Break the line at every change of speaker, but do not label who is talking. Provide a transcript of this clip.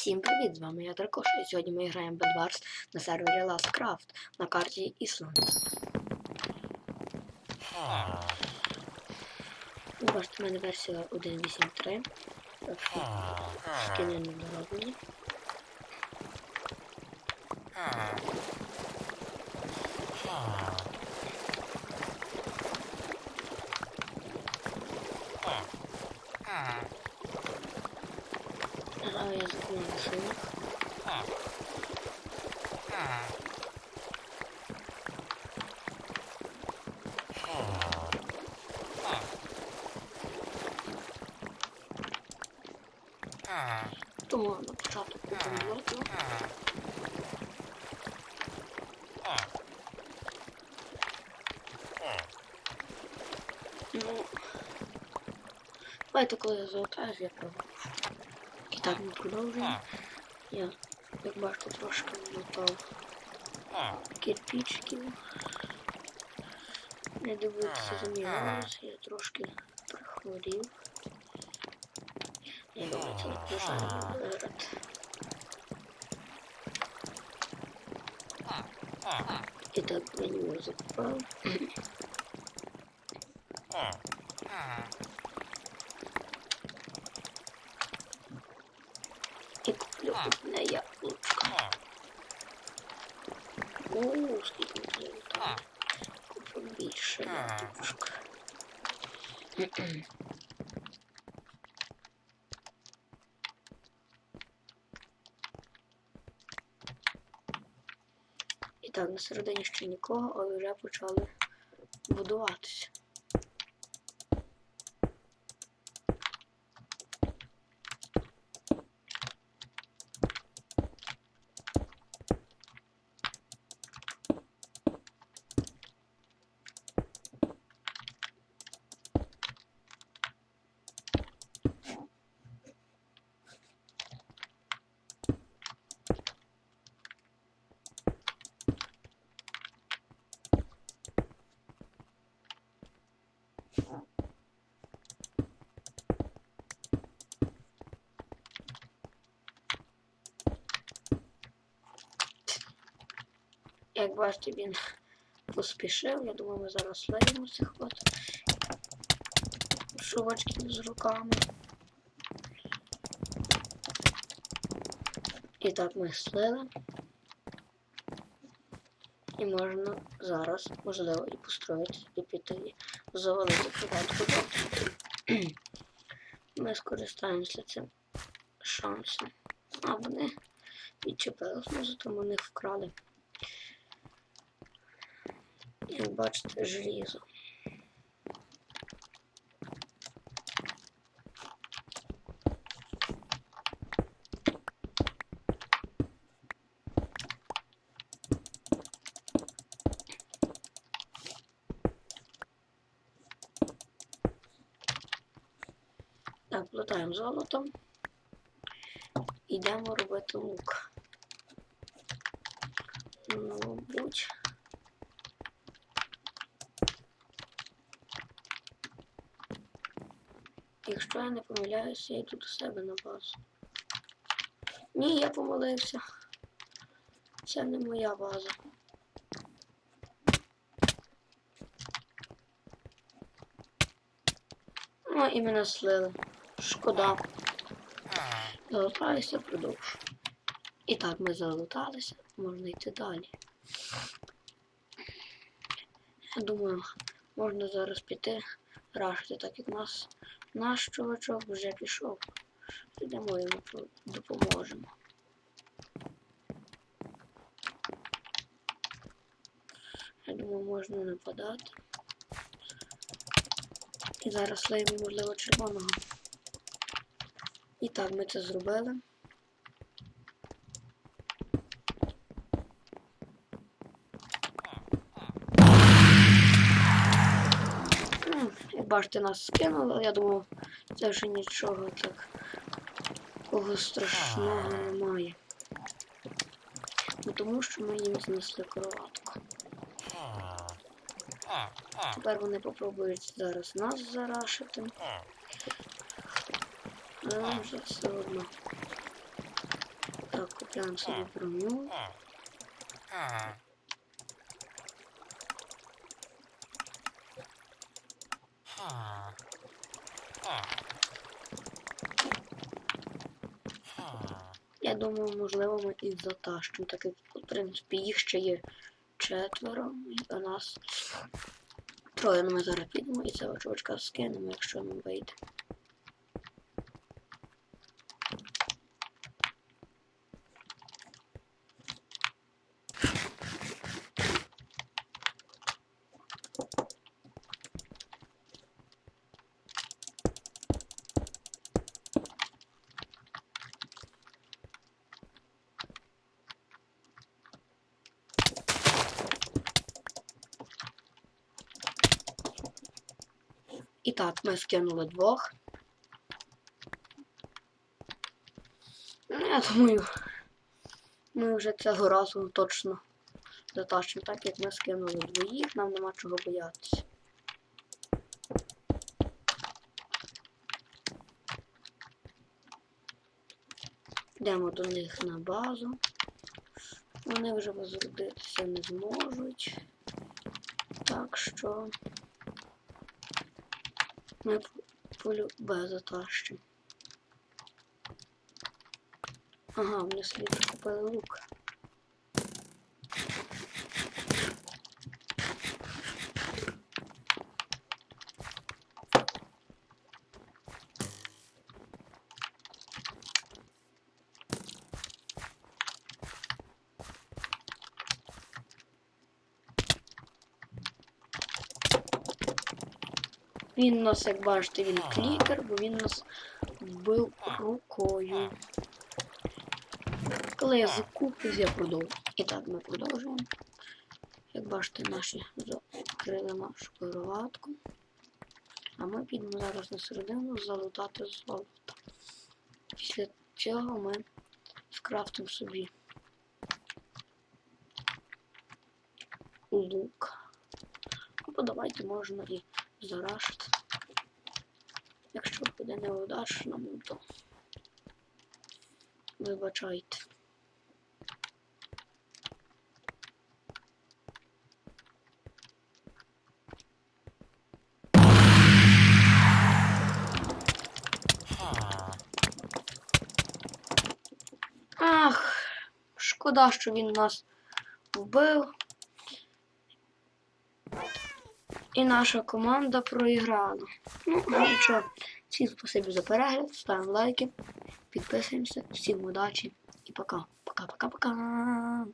Всім привіт! З вами я Дракош, і сьогодні ми граємо Bedwars на сервері Lastcraft на карті Ісланд. Ви бачите, в мене версія 1.8.3. Так скини не дороблені. Граю я за машину. Тому на початку купимо лодку. Ну, давайте коли я залутаю, я продовжу. І так ми продовжуємо. Я, як бачите, трошки влутав кирпичиків. Не дивитися за мій голос, я трошки прихворів. Я думаю, це наближає виграти. І так меню закупав. І Одне яблучко. О, скільки ми залутали. Куплю більше яблучко. І так, на середині ще нікого, але вже почали будуватися. Як бачите, він поспішив. Я думаю, ми зараз слеємо цих от шувачків з руками. І так ми слили. І можна зараз, можливо, і построїти, і піти завалити досвіду. Ми скористаємося цим шансом. А вони відчепилися, зато ми них вкрали. Як бачите, желізо. Так, плутаємо золотом. Йдемо робити лук. Ну, мабуть. Якщо я не помиляюся, я йду до себе на базу. Ні, я помилився. Це не моя база. Ну, і мене слили. Шкода. Залутаюся, продовжу. І так, ми залуталися, можна йти далі. Я думаю, можна зараз піти рашити, так як нас наш чувачок вже пішов. Підемо йому допоможемо. Я думаю, можна нападати. І зараз слеймо, можливо, червоного. І так, ми це зробили. Бачите, нас скинули, але я думав, це вже нічого так такого страшного немає. Ну, тому що ми їм знесли кроватку. Тепер вони попробують зараз нас зарашити. Але нам вже все одно. Купляємо собі броню. Я думаю, можливо, ми і затащимо, так як, в принципі, їх ще є четверо, і у нас троє, ну ми зараз підемо і цього чувачка скинемо, якщо нам вийде. І так, ми скинули двох. Ну, я думаю, ми вже цього разу точно затащимо, так як ми скинули двоїх, нам нема чого боятися. Йдемо до них на базу. Вони вже возродитися не зможуть. Так що ми полю Б затащимо. Ага, вони слід купили лук. Він нас, як бачите, він клікер, бо він нас вбив рукою. Коли я закупив, я продовжу. І так, ми продовжуємо. Як бачите, наші закрили нашу кроватку. А ми підемо зараз на середину залутати золото. Після цього ми скрафтимо собі лук. Або давайте можна і зарашити. Якщо буде неудачно, то вибачайте. Ах, шкода, що він нас вбив. І наша команда проіграла. Ну, що, Всім спасибі за перегляд, ставимо лайки, підписуємося, всім удачі і пока. Пока-пока-пока.